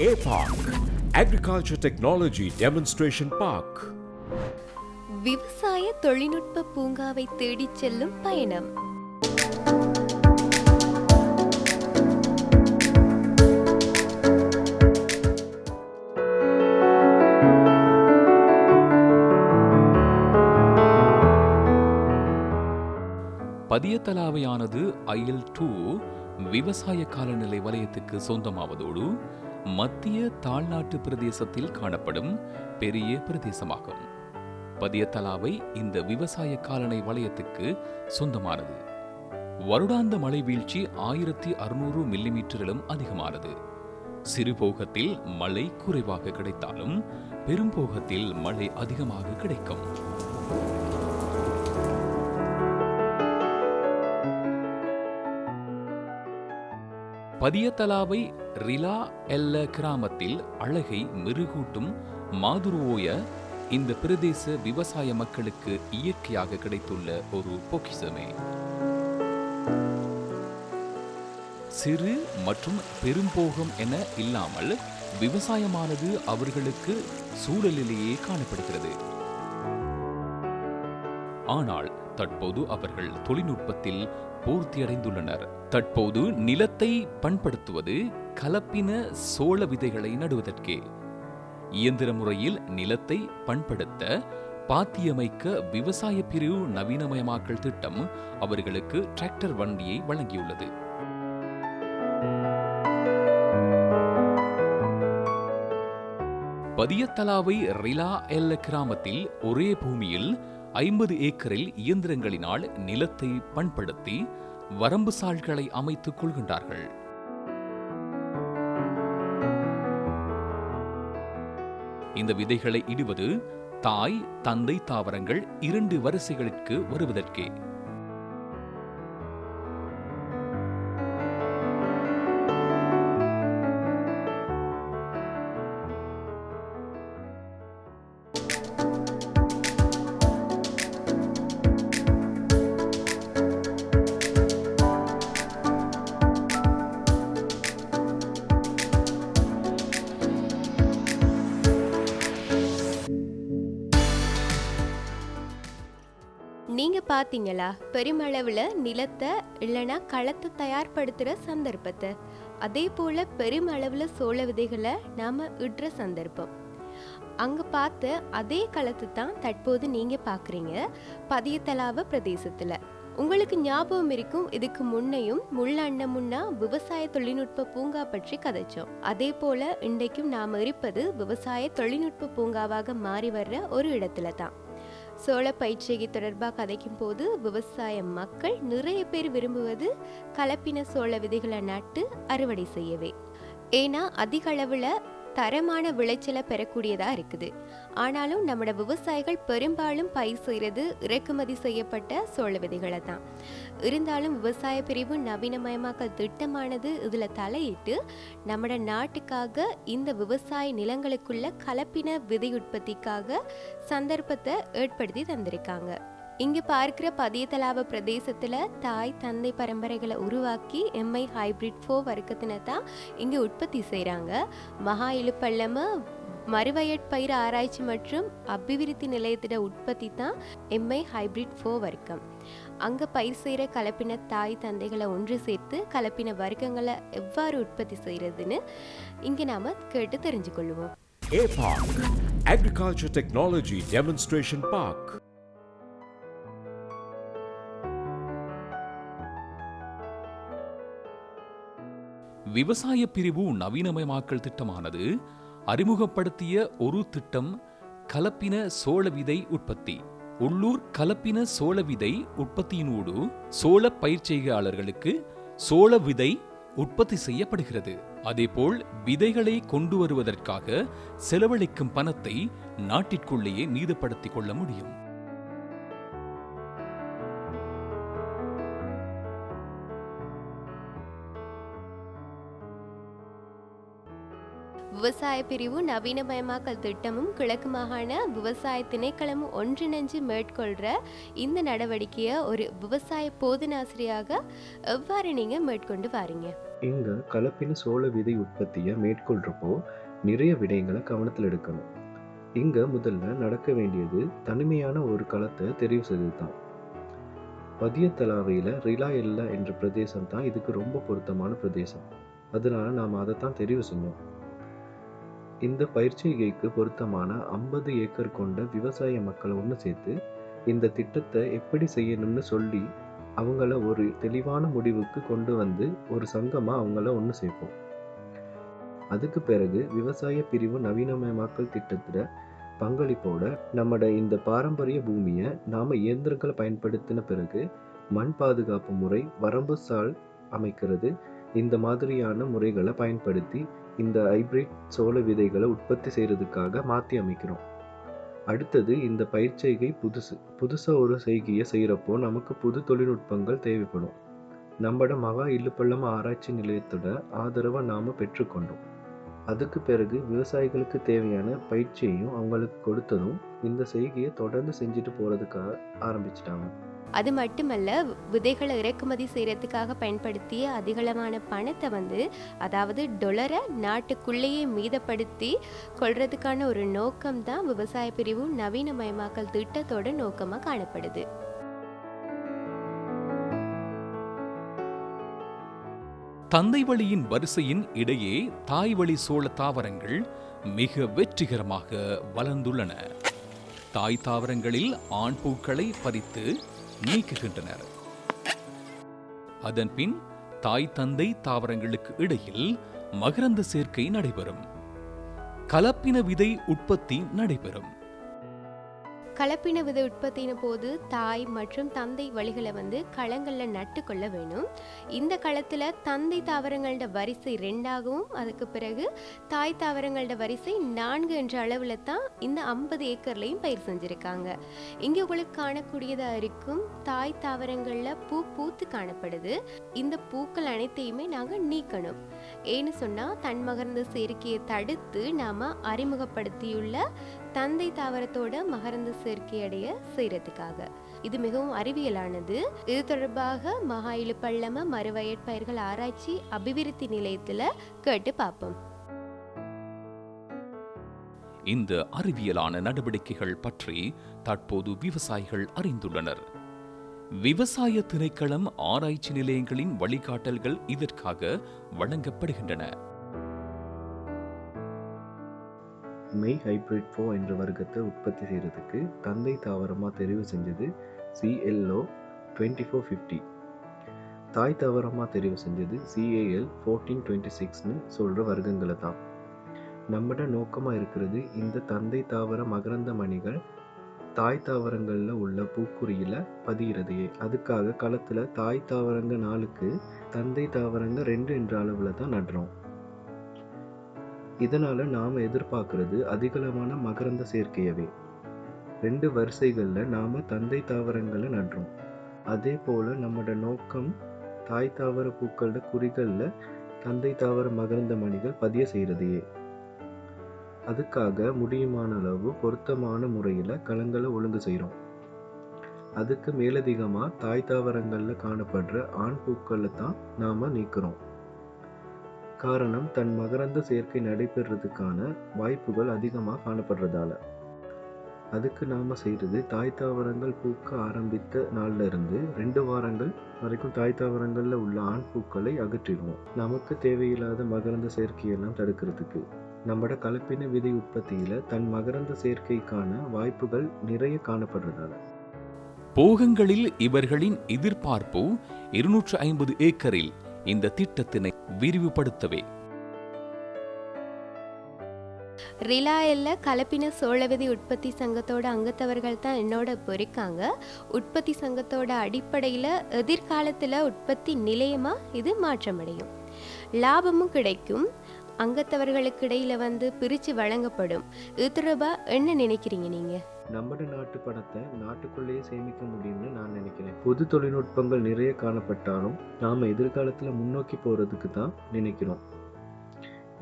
APARC, Agriculture Technology Demonstration Park. விவசாய தொழில்நுட்ப பூங்காவை தேடிச் செல்லும் பயணம் பதியத்தலாவையானது ஐஎல் டூ விவசாய காலநிலை வலயத்துக்கு சொந்தமாவதோடு மத்திய தாழ்நாட்டு பிரதேசத்தில் காணப்படும் பெரிய பிரதேசமாகும். பதியத்தலாவை இந்த விவசாய காலனை வலயத்துக்கு சொந்தமானது. வருடாந்த மழை வீழ்ச்சி ஆயிரத்தி அறுநூறு மில்லிமீட்டரிலும் அதிகமானது. சிறுபோகத்தில் மழை குறைவாக கிடைத்தாலும் பெரும்போகத்தில் மழை அதிகமாக கிடைக்கும். பதியத்தலாவை ரிலா எல்ல கிராமத்தில் அழகை மெருகூட்டும் மாதுருவோய இந்த பிரதேச விவசாய மக்களுக்கு இயற்கையாக கிடைத்துள்ள ஒரு பொக்கிசமே சிறு மற்றும் பெரும்போகம் என இல்லாமல் விவசாயமானது அவர்களுக்கு சூழலிலேயே காணப்படுகிறது. ஆனால் தற்போது அவர்கள் தொழில்நுட்பத்தில் பூர்த்தியடைந்துள்ளனர். தற்போது நிலத்தை பண்படுத்துவது கலப்பின சோள விதைகளை நடுவதற்கே. இயந்திர முறையில் நிலத்தை பண்படுத்த பாத்தியமைக்க விவசாய பிரிவு நவீனமயமாக்கல் திட்டம் அவர்களுக்கு டிராக்டர் வண்டியை வழங்கியுள்ளது. பதியத்தலாவை ரிலா எல்ல கிராமத்தில் ஒரே பூமியில் ஐம்பது ஏக்கரில் இயந்திரங்களினால் நிலத்தை பண்படுத்தி வரம்பு சால்களை அமைத்துக் கொள்கின்றார்கள். இந்த விதைகளை இடுவது தாய் தந்தை தாவரங்கள் இரண்டு வரிசைகளுக்கு வருவதற்கே. பார்த்தீங்களா பெருமளவில் நிலத்தை இல்லைன்னா களத்தை தயார்படுத்துகிற சந்தர்ப்பத்தை. அதே போல் பெருமளவில் சோள விதைகளை நாம் இடுற சந்தர்ப்பம். அங்கே பார்த்த அதே களத்தை தான் தற்போது நீங்கள் பார்க்குறீங்க பதியத்தலாவ பிரதேசத்தில். உங்களுக்கு ஞாபகம் இருக்கும் இதுக்கு முன்னையும் முள்ள முன்னா விவசாய தொழில்நுட்ப பூங்கா பற்றி கதைச்சோம். அதே போல இன்றைக்கும் நாம் இருப்பது விவசாய தொழில்நுட்ப பூங்காவாக மாறி வர்ற ஒரு இடத்துல தான். சோள பயிற்சிகை தொடர்பாக கதைக்கும் போது விவசாய மக்கள் நிறைய பேர் விரும்புவது கலப்பின சோள விதைகளை நட்டு அறுவடை செய்யவே. ஏன்னா அதிக அளவில் தரமான விளைச்சலை பெறக்கூடியதாக இருக்குது. ஆனாலும் நம்மளோட விவசாயிகள் பெரும்பாலும் பயிர் செய்கிறது இறக்குமதி செய்யப்பட்ட சோழ விதைகளை தான். இருந்தாலும் விவசாய பிரிவு நவீனமயமாக்கல் திட்டமானது இதில் தலையிட்டு நம்மட நாட்டுக்காக இந்த விவசாய நிலங்களுக்குள்ள கலப்பின விதை உற்பத்திக்காக சந்தர்ப்பத்தை ஏற்படுத்தி தந்திருக்காங்க. இங்கே பார்க்கிற பதியத்தலாவ பிரதேசத்தில் தாய் தந்தை பரம்பரைகளை உருவாக்கி எம்ஐ ஹைபிரிட் ஃபோ வர்க்கத்தினை தான் இங்கே உற்பத்தி செய்கிறாங்க மகா இழுப்பள்ளம மறுவயற்பயிர் ஆராய்ச்சி மற்றும் அபிவிருத்தி நிலையத்திட உற்பத்தி தான் எம்ஐ ஹைபிரிட் ஃபோ வர்க்கம். அங்கே பயிர் செய்கிற கலப்பின தாய் தந்தைகளை ஒன்று சேர்த்து கலப்பின வர்க்கங்களை எவ்வாறு உற்பத்தி செய்கிறதுன்னு இங்கே நாம் கேட்டு தெரிஞ்சுக்கொள்வோம். APARC, Agriculture Technology Demonstration Park. விவசாய பிரிவு நவீனமயமாக்கல் திட்டமானது அறிமுகப்படுத்திய ஒரு திட்டம் கலப்பின சோள விதை உற்பத்தி. உள்ளூர் கலப்பின சோள விதை உற்பத்தியினோடு சோள பயிர்ச்செய்கையாளர்களுக்கு சோள விதை உற்பத்தி செய்யப்படுகிறது. அதேபோல் விதைகளை கொண்டு வருவதற்காக செலவழிக்கும் பணத்தை நாட்டிற்குள்ளேயே மீதப்படுத்திக் கொள்ள முடியும். விவசாய பிரிவு நவீனமயமாக்கல் திட்டமும் கிழக்கு மாகாண விவசாய திணைக்களமும் ஒன்றிணைஞ்சு மேற்கொள்கிற இந்த நடவடிக்கையை ஒரு விவசாய போதனாசிரியாக எவ்வாறு நீங்கள் மேற்கொண்டு வாரீங்க? இங்கே கலப்பின சோள விதை உற்பத்தியை மேற்கொள்றப்போ நிறைய விடயங்களை கவனத்தில் எடுக்கணும். இங்கே முதல்ல நடக்க வேண்டியது தனிமையான ஒரு களத்தை தெரிவு செய்தது தான் பதியத்தலாவையில் ரிலா எல்ல என்ற பிரதேசம் தான் இதுக்கு ரொம்ப பொருத்தமான பிரதேசம். அதனால நாம் அதை தான் தெரிவு செஞ்சோம் இந்த பயிற்சிகைக்கு பொருத்தமான ஐம்பது ஏக்கர் கொண்ட விவசாய மக்களை ஒன்று சேர்த்து இந்த திட்டத்தை எப்படி செய்யணும்னு சொல்லி அவங்கள ஒரு தெளிவான முடிவுக்கு கொண்டு வந்து ஒரு சங்கமா அவங்கள ஒன்று சேர்ப்போம். அதுக்கு பிறகு விவசாய பிரிவு நவீனமயமாக்கல் திட்டத்துல பங்களிப்போட நம்மட இந்த பாரம்பரிய பூமியை நாம இயந்திரங்களை பயன்படுத்தின பிறகு மண் பாதுகாப்பு முறை வரம்பு சால் அமைக்கிறது இந்த மாதிரியான முறைகளை பயன்படுத்தி இந்த ஹைப்ரிட் சோள விதைகளை உற்பத்தி செய்கிறதுக்காக மாற்றி அமைக்கிறோம். அடுத்தது இந்த பயிர்ச்செய்கை புதுசு. புதுசாக ஒரு செய்கையை செய்கிறப்போ நமக்கு புது தொழில்நுட்பங்கள் தேவைப்படும். நம்மட மகா இல்லுப்பள்ளம் ஆராய்ச்சி நிலையத்தோட ஆதரவை நாம் பெற்றுக்கொண்டோம். அதுக்கு பிறகு விவசாயிகளுக்கு தேவையான பயிற்சியையும் அவங்களுக்கு கொடுத்ததும் இந்த செய்கையை தொடர்ந்து செஞ்சுட்டு போகிறதுக்காக ஆரம்பிச்சிட்டாங்க. அது மட்டுமல்ல விதைகளை இறக்குமதி செய்யறதுக்காக பயன்படுத்திய அதிகளவான பணத்தை வந்து அதாவது டொலரை நாட்டுக்குள்ளேயே மீதப்படுத்தி கொள்றதுக்கான ஒரு நோக்கம் தான் விவசாய பிரிவு நவீனமயமாக்கல் திட்டத்தோட நோக்கமாக காணப்படுது. தந்தை வழியின் வரிசையின் இடையே தாய் வழி சோள தாவரங்கள் மிக வெற்றிகரமாக வளர்ந்துள்ளன. தாய் தாவரங்களில் ஆண் பூக்களை பறித்து நீக்குகின்றனர். அதன்பின் தாய் தந்தை தாவரங்களுக்கு இடையில் மகரந்த சேர்க்கை நடைபெறும். கலப்பின விதை உற்பத்தி நடைபெறும். கலப்பின வித உற்பத்தியின் போது தாய் மற்றும் தந்தை வழிகளை வந்து களங்களில் நட்டு கொள்ள வேணும். இந்த களத்தில் தந்தை தாவரங்களோட வரிசை ரெண்டாகவும் அதுக்கு பிறகு தாய் தாவரங்களோட வரிசை நான்கு என்ற அளவில் தான் இந்த ஐம்பது ஏக்கர்லையும் பயிர் செஞ்சுருக்காங்க. இங்கே உங்களுக்கு காணக்கூடியதாக இருக்கும் தாய் தாவரங்களில் பூ பூத்து காணப்படுது. இந்த பூக்கள் அனைத்தையுமே நாங்கள் நீக்கணும். ஏன்னு சொன்னால் தன்மகர்ந்த சேர்க்கையை தடுத்து நாம் அறிமுகப்படுத்தியுள்ள தந்தை தாவரத்தோட மகரந்த சேர்க்கையடைய செய்யறதுக்காக. இது மிகவும் அறிவியலானது. இது தொடர்பாக மகா இழுப்பள்ளம மறுவயற்பயிர்கள் ஆராய்ச்சி அபிவிருத்தி நிலையத்துல கேட்டு பார்ப்போம் இந்த அறிவியலான நடவடிக்கைகள் பற்றி தற்போது விவசாயிகள் அறிந்துள்ளனர். விவசாய திணைக்களம் ஆராய்ச்சி நிலையங்களின் வழிகாட்டல்கள் இதற்காக வழங்கப்படுகின்றன. மெய் ஹைபிரிட் ஃபோ என்ற வர்க்கத்தை உற்பத்தி செய்கிறதுக்கு தந்தை தாவரமாக தெரிவு செஞ்சது சிஎல்ஓ டுவெண்ட்டி ஃபோர் ஃபிஃப்டி தாய் தாவரமாக தெரிவு செஞ்சது சிஏஎல் ஃபோர்டீன் டுவெண்ட்டி சிக்ஸ்னு சொல்கிற வர்க்கங்களை தான். நம்மட நோக்கமாக இருக்கிறது இந்த தந்தை தாவர மகரந்த மணிகள் தாய் தாவரங்களில் உள்ள பூக்குறியில் பதிகிறதையே அதுக்காக களத்தில் தாய் தாவரங்க நாளுக்கு தந்தை தாவரங்க ரெண்டு என்ற அளவில் தான் நடுறோம். இதனால் நாம் எதிர்பார்க்கறது அதிகளவான மகரந்த சேர்க்கையவே. ரெண்டு வரிசைகளில் நாம் தந்தை தாவரங்களை நடுறோம். அதே போல் நம்மளோட நோக்கம் தாய் தாவர பூக்களோட குறிகளில் தந்தை தாவர மகரந்த மணிகள் பதிய செய்கிறதையே அதுக்காக முடியுமான அளவு பொருத்தமான முறையில் களங்களை ஒழுங்கு செய்கிறோம் அதுக்கு மேலதிகமாக தாய் தாவரங்களில் காணப்படுற ஆண் பூக்களை தான் நாம் நீக்கிறோம். காரணம் தன் மகரந்த சேர்க்கை நடைபெறதுக்கான வாய்ப்புகள் அதிகமாக காணப்படுறதால. அதுக்கு நாம் செய்கிறது தாய் தாவரங்கள் பூக்க ஆரம்பித்த நாளில் இருந்து ரெண்டு வாரங்கள் வரைக்கும் தாய் தாவரங்களில் உள்ள ஆண் பூக்களை அகற்றிடுவோம். நமக்கு தேவையில்லாத மகரந்த சேர்க்கையெல்லாம் தடுக்கிறதுக்கு. நம்மட கலப்பின விதை உற்பத்தியில் தன் மகரந்த சேர்க்கைக்கான வாய்ப்புகள் நிறைய காணப்படுறதால. போகங்களில் இவர்களின் எதிர்பார்ப்பு இருநூற்று ஐம்பது ஏக்கரில் இந்த திட்டத்தினை விரிவுபடுத்தவே. ரிலாயல்ல கலப்பின சோழவதி உற்பத்தி சங்கத்தோட அங்கத்தவர்கள் தான் என்னோட இப்போ இருக்காங்க. உற்பத்தி சங்கத்தோட அடிப்படையில் எதிர்காலத்தில் உற்பத்தி நிலையமா இது மாற்றமடையும். லாபமும் கிடைக்கும். அங்கத்தவர்களுக்கிடையில வந்து பிரித்து வழங்கப்படும். இது ரூபா என்ன நினைக்கிறீங்க நீங்கள் நம்மட நாட்டு பணத்தை நாட்டுக்குள்ளேயே சேமிக்க முடியும்னு நான் நினைக்கிறேன். புது தொழில்நுட்பங்கள் நிறைய காணப்பட்டாலும் நாம் எதிர்காலத்தில் முன்னோக்கி போகிறதுக்கு தான் நினைக்கிறோம்.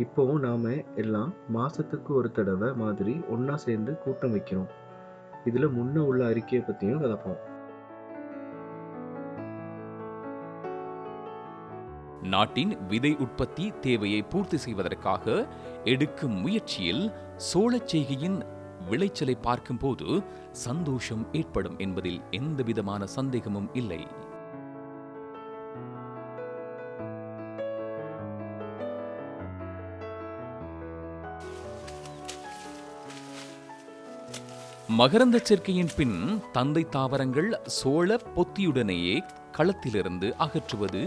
இப்போவும் நாம் எல்லாம் மாதத்துக்கு ஒரு தடவை மாதிரி ஒன்றா சேர்ந்து கூட்டம் வைக்கிறோம். இதில் முன்ன உள்ள அறிக்கையை பற்றியும் கலப்போம். நாட்டின் விதை உற்பத்தி தேவையை பூர்த்தி செய்வதற்காக எடுக்கும் முயற்சியில் சோழச் செய்கையின் விளைச்சலை பார்க்கும்போது சந்தோஷம் ஏற்படும் என்பதில் எந்தவிதமான சந்தேகமும் இல்லை. மகரந்த சேர்க்கையின் பின் தந்தை தாவரங்கள் சோழ பொத்தியுடனேயே களத்திலிருந்து அகற்றுவது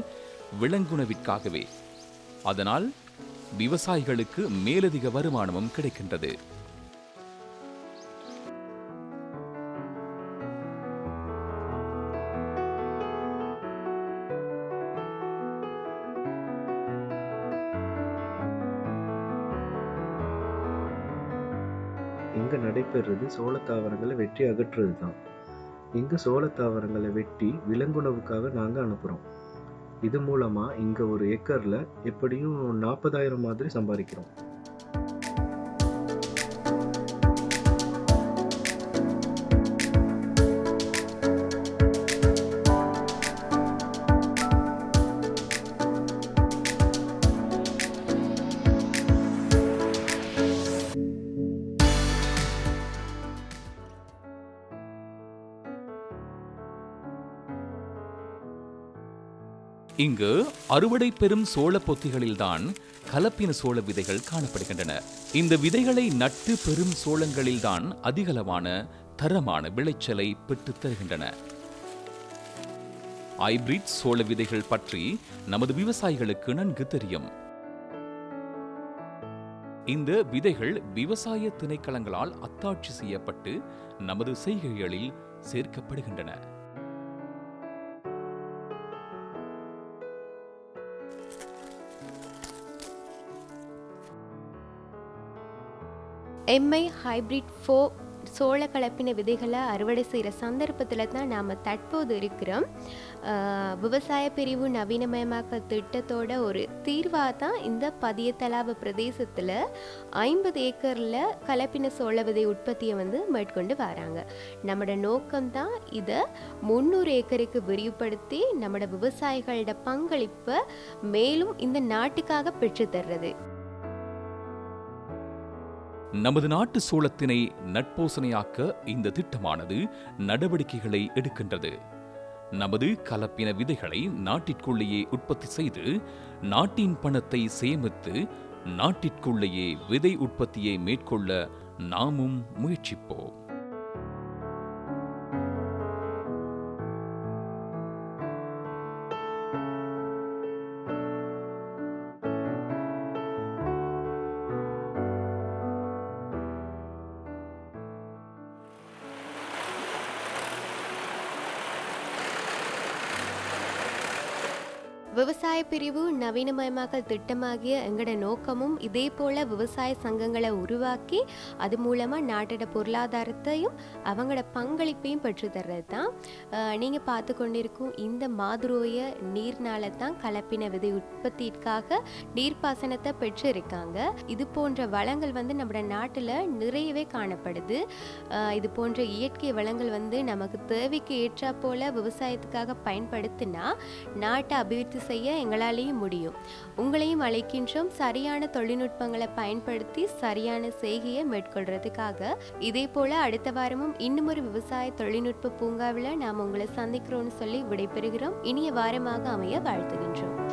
விலங்குணவிற்காகவே அதனால் விவசாயிகளுக்கு மேலதிக வருமானமும் கிடைக்கின்றது. இங்க நடைபெறுறது சோளத்தாவரங்களை வெட்டி அகற்றுறது தான் இங்க சோளத்தாவரங்களை வெட்டி விலங்குணவுக்காக நாங்க அனுப்புறோம். இது மூலமாக இங்கே ஒரு ஏக்கரில் எப்படியும் நாற்பதாயிரம் மாதிரி சம்பாதிக்கிறோம். இங்கு அறுவடை பெறும் சோள பொத்திகளில்தான் கலப்பின சோள விதைகள் காணப்படுகின்றன. இந்த விதைகளை நட்டு பெறும் சோளங்களில்தான் அதிகளவான தரமான விளைச்சலை பெற்று தருகின்றன. ஹைபிரிட் சோள விதைகள் பற்றி நமது விவசாயிகளுக்கு நன்கு தெரியும். இந்த விதைகள் விவசாய திணைக்களங்களால் அத்தாட்சி செய்யப்பட்டு நமது செய்கைகளில் சேர்க்கப்படுகின்றன. எம்ஐ ஹைபிரிட் ஃபோ சோள கலப்பின விதைகளை அறுவடை செய்கிற சந்தர்ப்பத்தில் தான் நாம் தற்போது இருக்கிறோம். விவசாய பிரிவு நவீனமயமாக்க திட்டத்தோட ஒரு தீர்வாக தான் இந்த பதியத்தலாவ பிரதேசத்தில் ஐம்பது ஏக்கரில் கலப்பின சோள விதை உற்பத்தியை வந்து மேற்கொண்டு வராங்க. நம்மளோட நோக்கம் தான் இதை முந்நூறு ஏக்கருக்கு விரிவுபடுத்தி நம்மளோட விவசாயிகளோட பங்களிப்பை மேலும் இந்த நாட்டுக்காக பெற்றுத்தர்றது. நமது நாட்டு சோளத்தினை நட்போசனையாக்க இந்த திட்டமானது நடவடிக்கைகளை எடுக்கின்றது. நமது கலப்பின விதைகளை நாட்டிற்குள்ளேயே உற்பத்தி செய்து நாட்டின் பணத்தை சேமித்து நாட்டிற்குள்ளேயே விதை உற்பத்தியை மேற்கொள்ள நாமும் முயற்சிப்போம். பிரிவு நவீனமயமாக்கல் திட்டமாகிய எங்களோட நோக்கமும் இதே போல விவசாய சங்கங்களை உருவாக்கி அது மூலமாக நாட்டோட பொருளாதாரத்தையும் அவங்களோட பங்களிப்பையும் பெற்று தர்றது தான் நீங்கள் பார்த்து கொண்டிருக்கும் இந்த மாதிரோய நீர்னால தான் கலப்பின விதை உற்பத்திக்காக நீர்ப்பாசனத்தை பெற்று இருக்காங்க இது போன்ற வளங்கள் வந்து நம்ம நாட்டில் நிறையவே காணப்படுது. இது போன்ற இயற்கை வளங்கள் வந்து நமக்கு தேவைக்கு ஏற்றா போல விவசாயத்துக்காக பயன்படுத்தினா நாட்டை அபிவிருத்தி செய்ய எங்களை எங்களாலேயும் முடியும். உங்களையும் அழைக்கின்றோம். சரியான தொழில்நுட்பங்களை பயன்படுத்தி சரியான செய்கையை மேற்கொள்றதுக்காக. இதே போல அடுத்த வாரமும் இன்னும் ஒரு விவசாய தொழில்நுட்ப பூங்காவில் நாம் உங்களை சந்திக்கிறோம்னு சொல்லி விடைபெறுகிறோம். இனிய வாரமாக அமைய வாழ்த்துகின்றோம்.